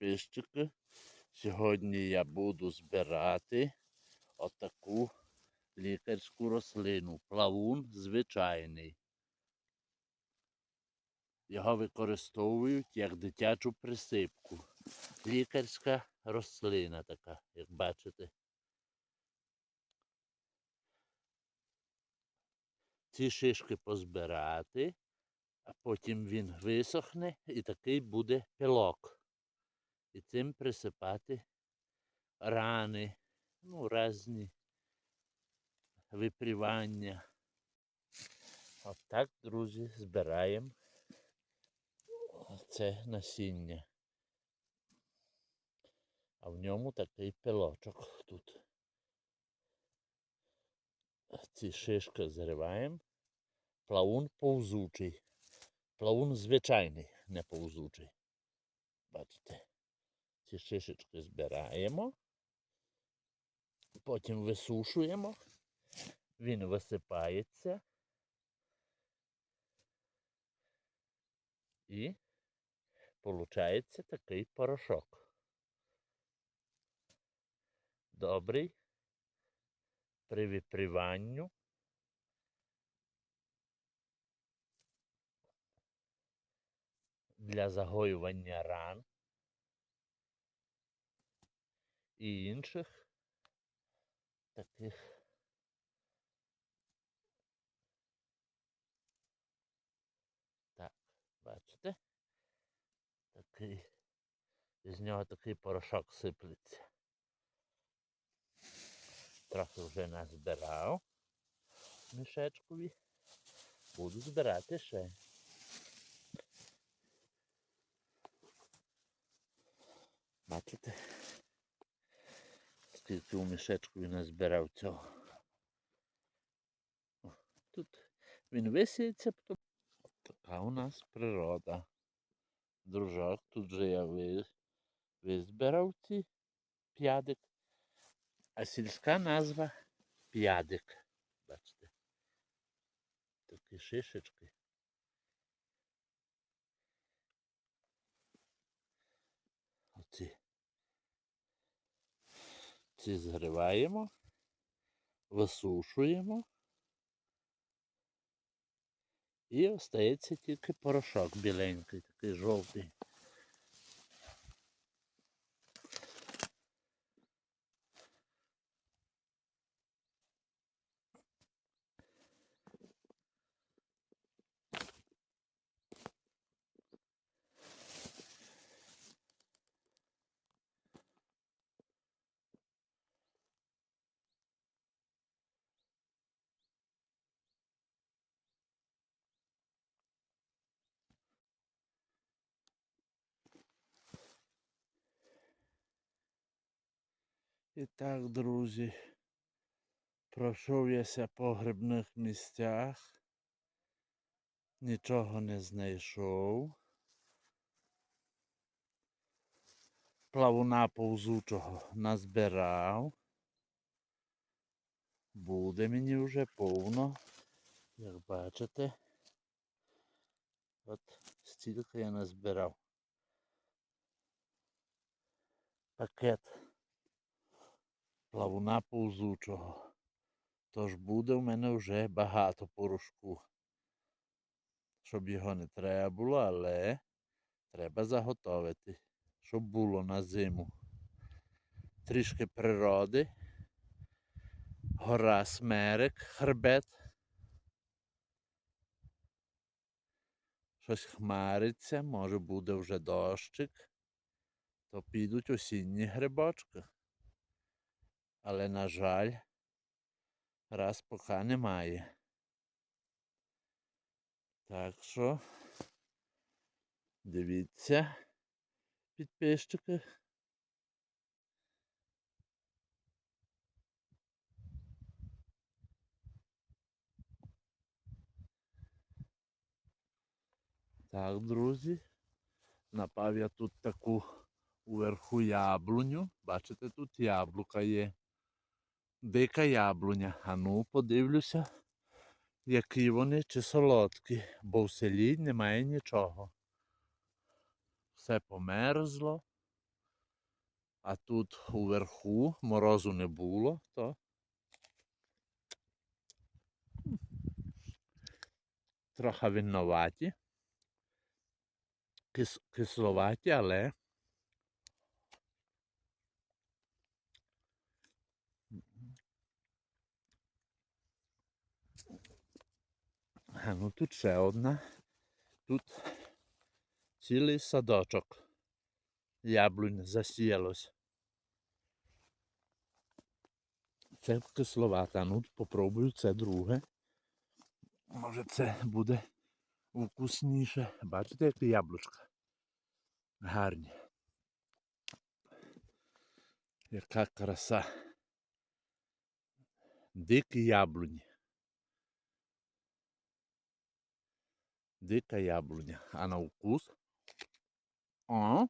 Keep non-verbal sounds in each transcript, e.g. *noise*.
підписчики. Сьогодні я буду збирати отаку лікарську рослину. Плавун звичайний. Його використовують як дитячу присипку. Лікарська рослина така, як бачите. Ці шишки позбирати, а потім він висохне і такий буде пилок. І цим присипати рани, ну, різні випрівання. Отак, друзі, збираємо це насіння. А в ньому такий пилочок тут. Ці шишки зриваємо. Плавун повзучий. Плавун звичайний, не повзучий. Бачите, ці шишечки збираємо, потім висушуємо, він висипається. І виходить такий порошок. Добрий. При випріванню. для загоювання ран і інших таких так, бачите? Такий, з нього такий порошок сиплеться. Трохи вже назбирав мішечкові. Буду збирати ще. Бачите? Скільки у мішечку він назбирав цього. Тут він висіється. Така у нас природа. Дружок, тут же я ви... визбирав ці п'ядик. А сільська назва п'ядик. Бачите. Такі шишечки. Ці згриваємо, висушуємо. І остається тільки порошок біленький, такий жовтий. І так, друзі, пройшов яся по грибних місцях, нічого не знайшов. Плавуна повзучого назбирав. Буде мені вже повно, як бачите. От стільки я назбирав. Пакет плавуна повзучого. Тож буде в мене вже багато порошку. Щоб його не треба було, але треба заготовити, щоб було на зиму. Трішки природи. Гора Смерек, хребет. Щось хмариться, може буде вже дощик, то підуть осінні грибочки. Але, на жаль, раз поки немає. Так що дивіться, підписчики. Так, друзі. Напав я тут таку уверху яблуню. Бачите, тут яблука є. Дика яблуня. А ну подивлюся, які вони чи солодкі, бо в селі немає нічого. Все померзло. А тут уверху морозу не було, то трохи винноваті, кис, кисловаті, але ну тут ще одна. Тут цілий садочок. Яблунь засіялось. Це кисловата. Ну, попробую це друге. Може це буде вкусніше. Бачите, які яблучка? Гарні. Яка краса. Дикі яблуні. Дика яблуня. *laughs* А на вкус? О.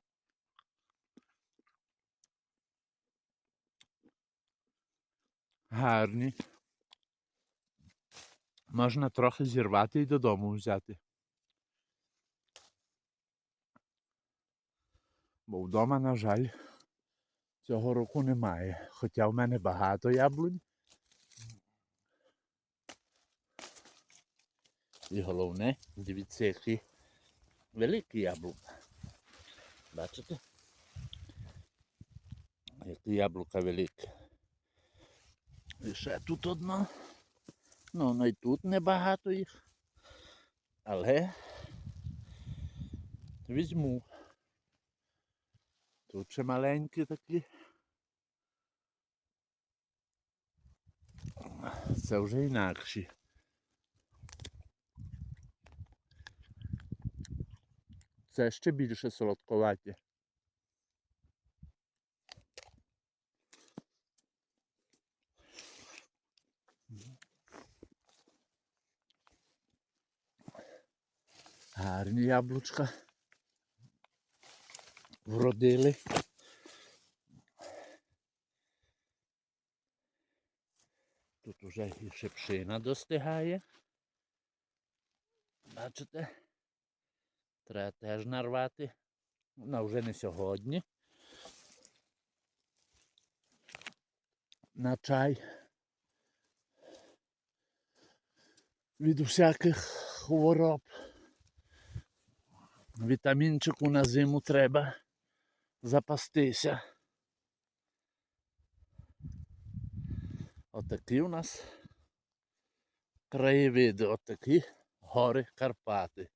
Гарні. Можна трохи зірвати і додому взяти. Бо вдома, на жаль, цього року немає. Хоча в мене багато яблунь. І головне, дивіться, які великі яблука. Бачите? Які яблука великі. І ще тут одно. Ну, ну і тут небагато їх. Але візьму. Тут ще маленькі такі. Це вже інакші. Це ще більше солодковаті. Гарні яблучка. Вродили. Тут уже і шипшина достигає. Бачите? Треба теж нарвати. Вона вже не сьогодні. На чай. Від усяких хвороб. Вітамінчику на зиму треба запастися. Отакі у нас краєвиди, отакі гори Карпати.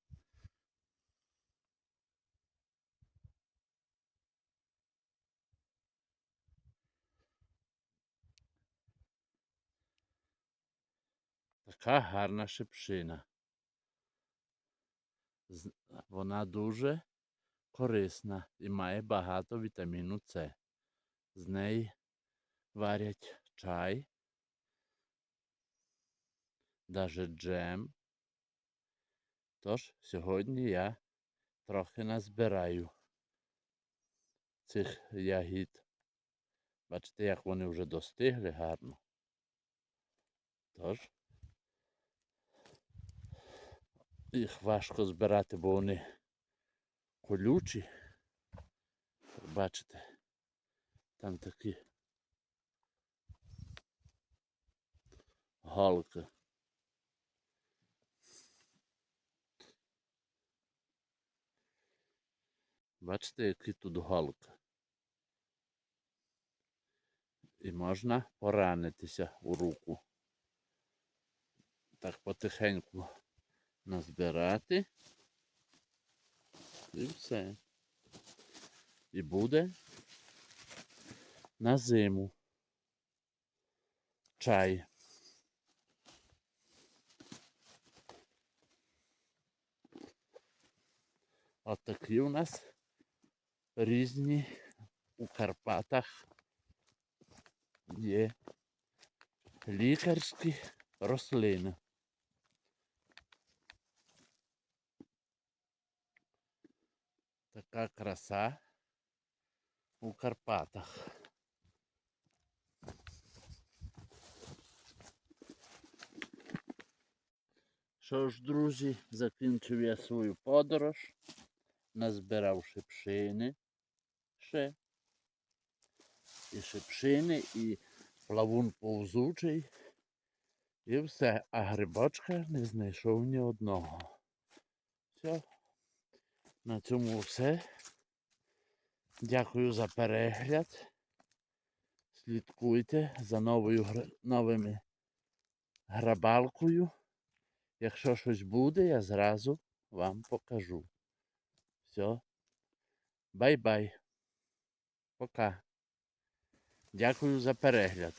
Така гарна шипшина. Вона дуже корисна і має багато вітаміну С. З неї варять чай, даже джем. Тож сьогодні я трохи назбираю цих ягід. Бачите, як вони вже достигли гарно. Тож їх важко збирати, бо вони колючі. Бачите, там такі галки. Бачите, які тут галки. І можна поранитися у руку. Так потихеньку назбирати. І все. І буде на зиму. Чай. От такі у нас різні у Карпатах є лікарські рослини. Така краса у Карпатах. Що ж, друзі, закінчив я свою подорож, назбиравши пшини ще. і шипшини, і плавун повзучий. І все. А грибочка не знайшов ні одного. Все. На цьому все. Дякую за перегляд. Слідкуйте за новою новими грабалкою. Якщо щось буде, я зразу вам покажу. Все. Бай-бай. Пока. Дякую за перегляд.